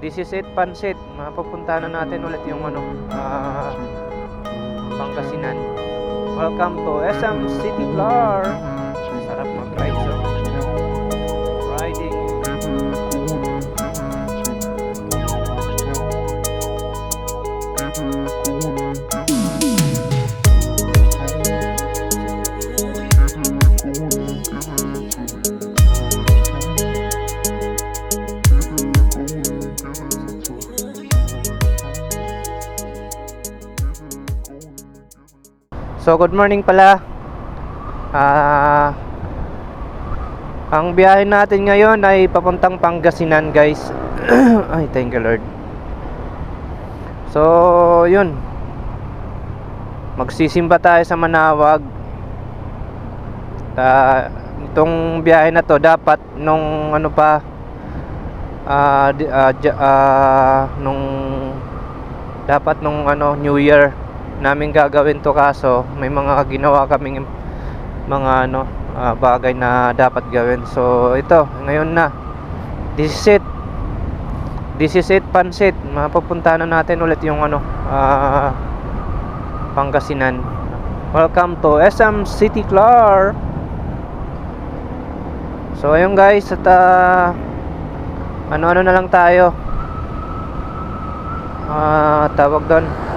This is it, Pansit. Mapupunta na natin ulit yung ano, ah, Pangasinan. Welcome to SM City Floor. So good morning pala. Ah ang biyahe natin ngayon ay papuntang Pangasinan, guys. ay, thank you Lord. So, yun. Magsisimba tayo sa Manawag. Ta itong biyahe na to dapat nung ano pa ah, ja- ah, nung dapat nung ano New Year namin gagawin to kaso may mga ginawa kaming mga ano ah, bagay na dapat gawin. So ito ngayon na. This is it. This is it pansit. Mapupunta na natin ulit yung ano ah, Pangasinan. Welcome to SM City Clark so ayun guys at ah, ano-ano na lang tayo. Ah tawag doon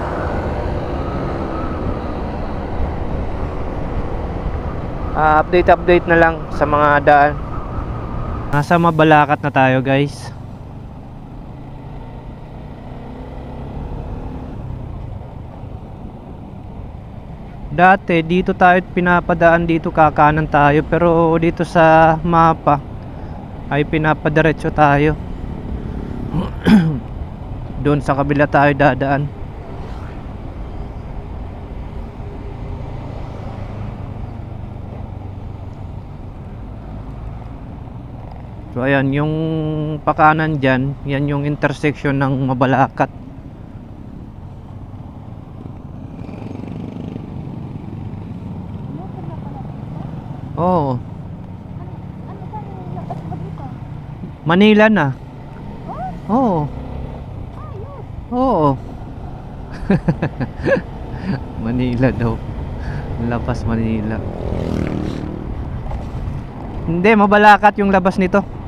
Ah, update update na lang sa mga daan. Nasa Mabalacat na tayo guys. Dati dito tayo pinapadaan dito kakanan tayo. Pero dito sa mapa ay pinapadiretso tayo. Doon sa kabila tayo dadaan So ayan, yung pakanan dyan, yan yung intersection ng ba dito? Manila na. Oo, oo. Manila daw. Labas Manila. Hindi, Mabalacat yung labas nito.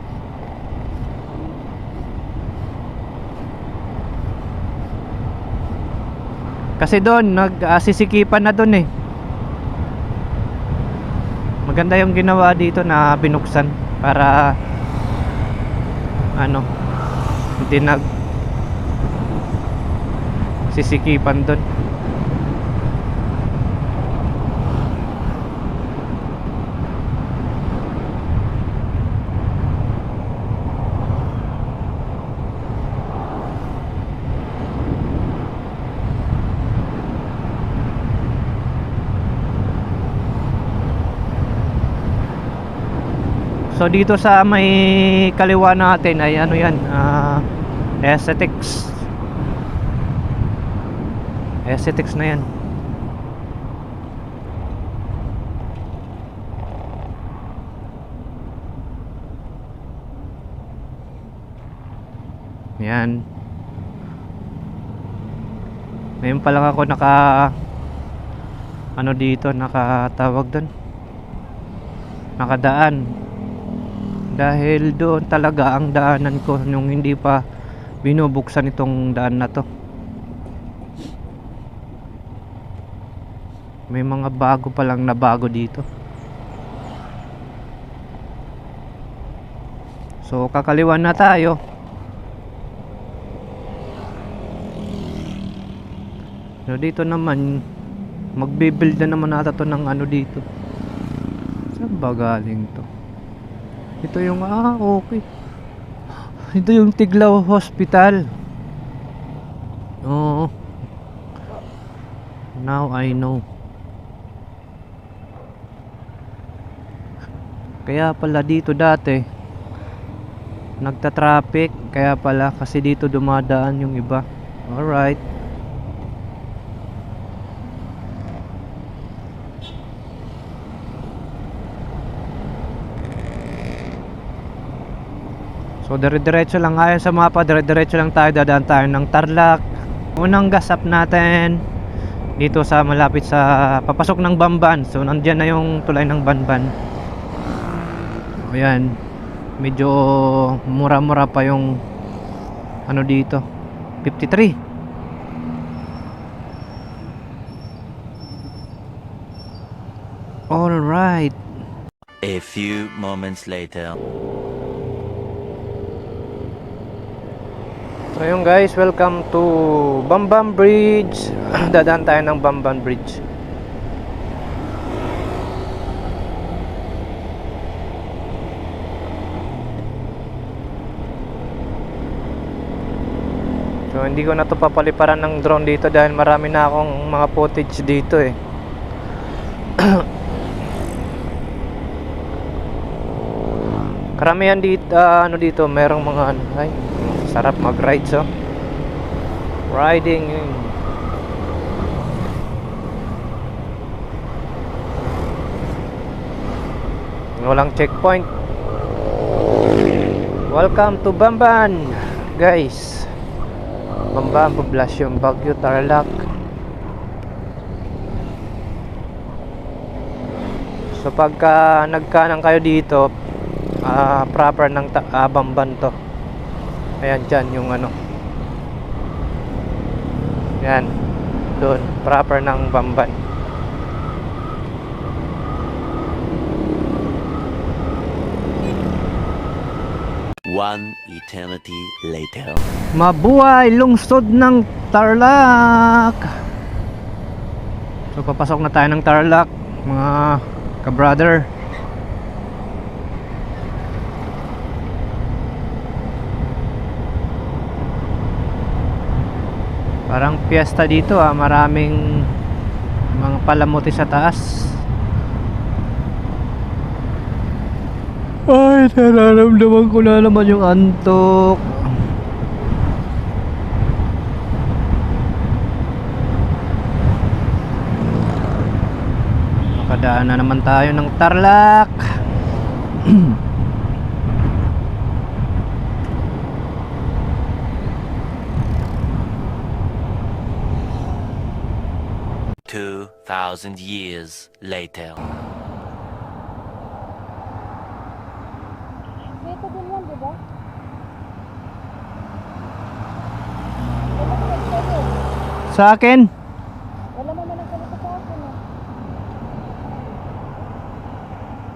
Kasi doon, nag-asisikipan na doon eh. Maganda yung ginawa dito na binuksan para ano, hindi nag sisikipan doon. Dito sa may kaliwa natin ay ano yan, ah aesthetics. Aesthetics na yan. Yan. Ngayon pa lang ako naka ano dito, nakatawag doon. Nakadaan dahil doon talaga ang daanan ko nung hindi pa binubuksan itong daan na to. May mga bago pa lang na bago dito. So kakaliwan na tayo. So dito naman magbibuild na naman nata to ng ano dito. Saan ba galing to ito yung, ah, okay. Ito yung Tiglaw Hospital. Oo. Now I know. Kaya pala dito dati, nagta-traffic. Kaya pala, kasi dito dumadaan yung iba. Alright. So So dire-diretso lang ayon sa mapa, dire-diretso lang tayo dadaan tayo ng Tarlac. Unang gas up natin dito sa malapit sa papasok ng Bamban. So nandiyan na yung tulay ng Banban. Ayan. Medyo mura-mura pa yung ano dito. 53. All right. A few moments later. So yun guys, welcome to Bambam Bridge. Dadaan tayo ng Bamban Bridge. So hindi ko na to papaliparan ng drone dito dahil marami na akong mga footage dito eh. Karamihan dito, ah, ano dito, merong mga ano, ay, sarap mag-ride so. Riding. Walang checkpoint. Welcome to Bamban, guys. Bamban, Poblacion, Baguio, Tarlac. So pagka nagkanang kayo dito, ah, proper ng ah, Bamban to. Ayan dyan yung ano. Yan. Doon, proper ng Bamban. One eternity later. Mabuhay lungsod ng Tarlac. So papasok na tayo ng Tarlac, mga ka-brother. Parang piyesta dito ah, maraming mga palamuti sa taas. Ay, nararamdaman ko na naman yung antok. Makadaan na naman tayo ng Tarlac. Two thousand years later. Dito din yan, di ba? Wala ka nagsabi. Sa akin, Wala mo man nagsalita sa akin eh.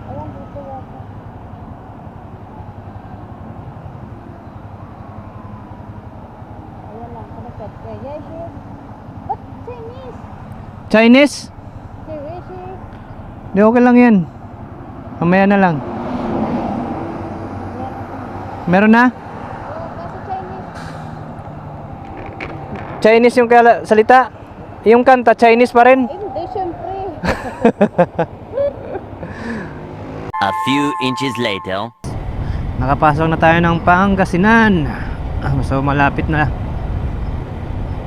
Ayan, dito yata. Ayan lang, connected. Okay, yes, yes. What? Chinese? Chinese. Di okay lang yan. Mamaya na lang. Meron na? Chinese. Chinese yung kala salita. Yung kanta, Chinese pa rin. Hindi, syempre. A few inches later. Nakapasok na tayo ng Pangasinan. Ah, So malapit na.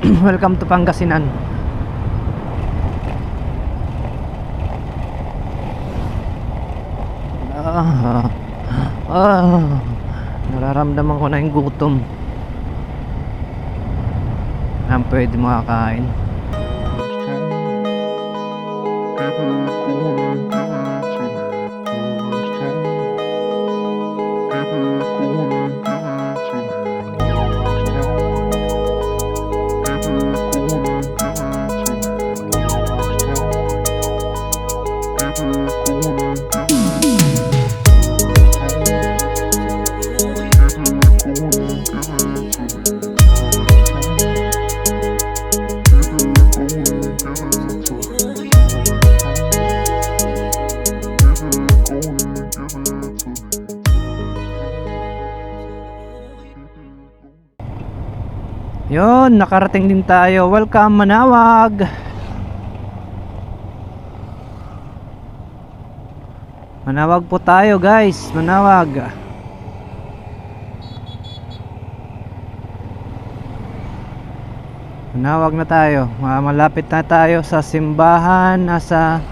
Welcome to Pangasinan. Ah, ah, nararamdaman ko na yung gutom. Ang pwede makakain. Yon, nakarating din tayo. Welcome Manawag. Manawag po tayo, guys. Manawag. Manawag na tayo. Ma- Malapit na tayo sa simbahan. Nasa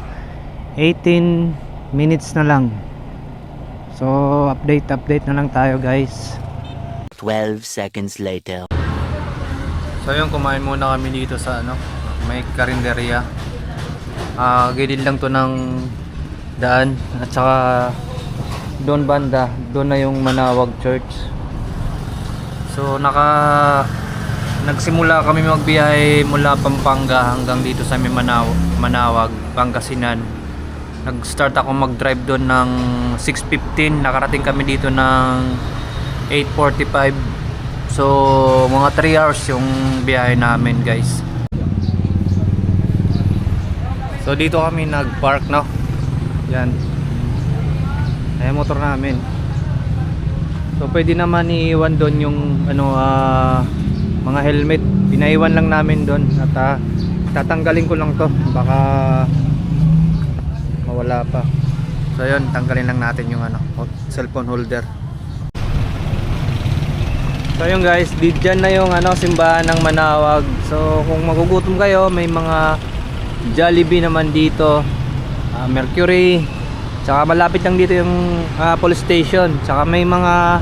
18 minutes na lang. So, update update na lang tayo, guys. 12 seconds later. So yun, kumain muna kami dito sa ano, may karinderya. Ah, gilid lang to ng daan at saka doon banda, doon na yung Manawag Church. So naka nagsimula kami magbiyahe mula Pampanga hanggang dito sa may Manaw Manawag, Pangasinan. Nag-start ako mag-drive doon ng 6.15. Nakarating kami dito ng 8.45. So, mga 3 hours yung biyahe namin, guys. So, dito kami nag-park, no? Yan. Ayan motor namin. So, pwede naman iiwan doon yung ano, ah, mga helmet. Pinaiwan lang namin doon at ah, tatanggalin ko lang to. Baka mawala pa. So, yun, tanggalin lang natin yung ano, cellphone holder. So yun guys, di dyan na yung ano, simbahan ng Manawag. So kung magugutom kayo, may mga Jollibee naman dito. ah, Mercury. Tsaka malapit lang dito yung ah, police station. Tsaka may mga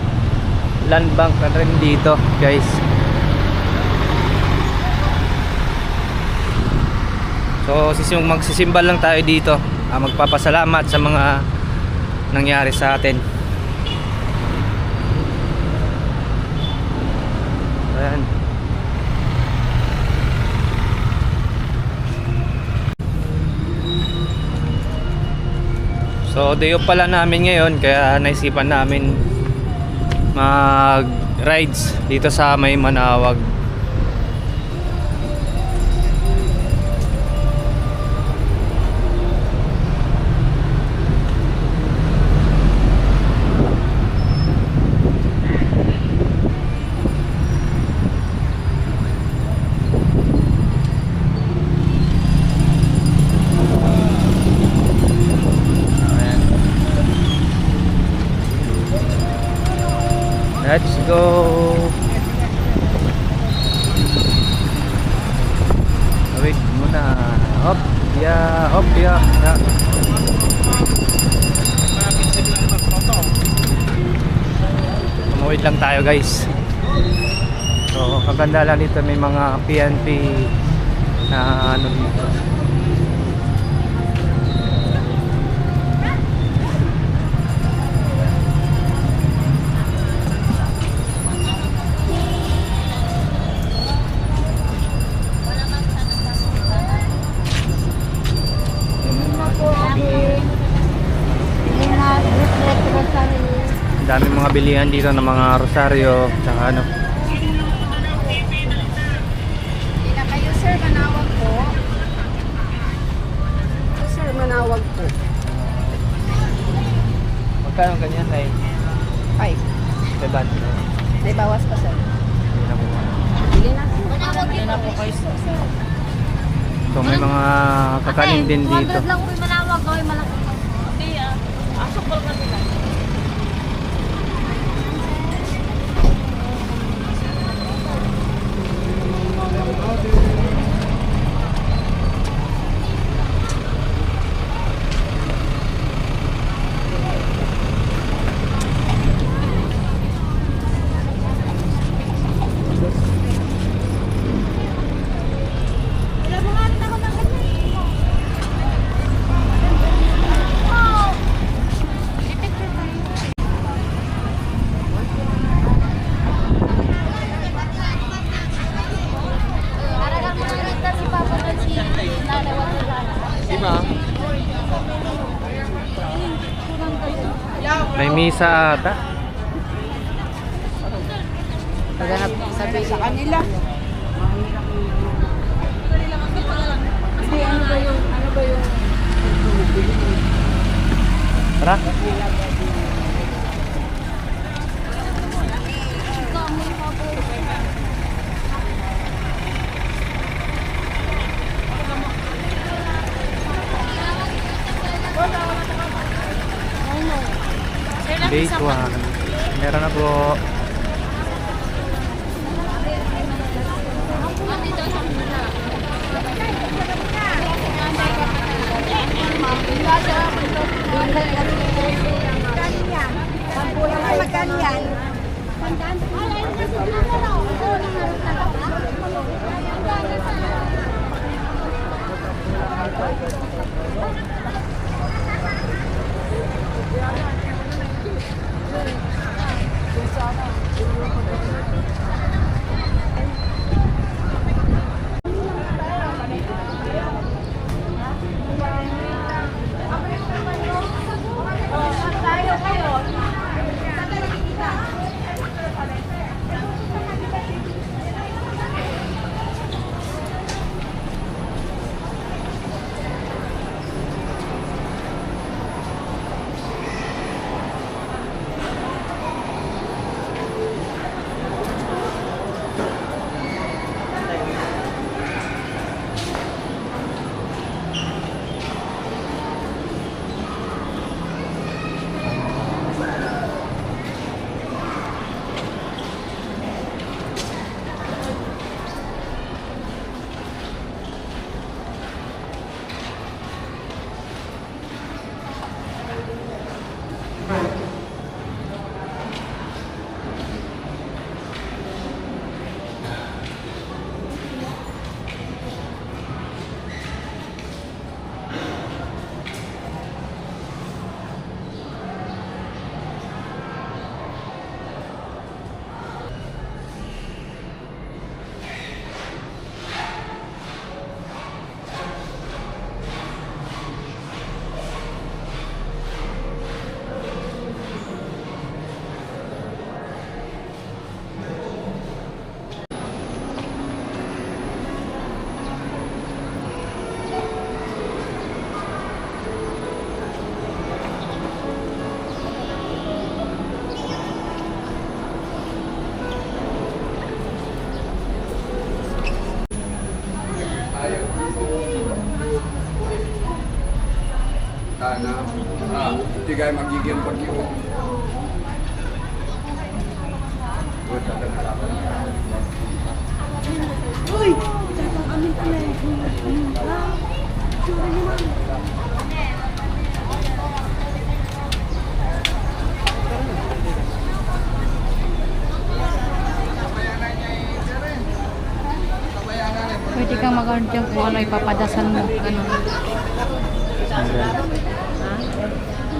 land bank na rin dito guys. So sisim magsisimbal lang tayo dito. Ah, magpapasalamat sa mga nangyari sa atin. Ayan. So, day off pala namin ngayon kaya naisipan namin mag rides dito sa may Manawag. Kaganda lang dito may mga PNP na ano dito. Daming mga bilihan dito ng mga rosaryo, tsaka ano. Magkano ganyan ay Five. beban? May bawas pa sir. Hindi na po. Sige na. Din na po kayo sir. So may mga kakanin din dito. lang po manawag. Gawin malaki. Hindi ah. Asok ko lang nila. Para Misa ata. Paghanap sabi sa kanila. Hindi, ano ba yung, ano ba yung Tara. 说 ah, hindi kayo magiging bagyo. Pwede kang dyan kung ano ipapadasal mo. Ganun.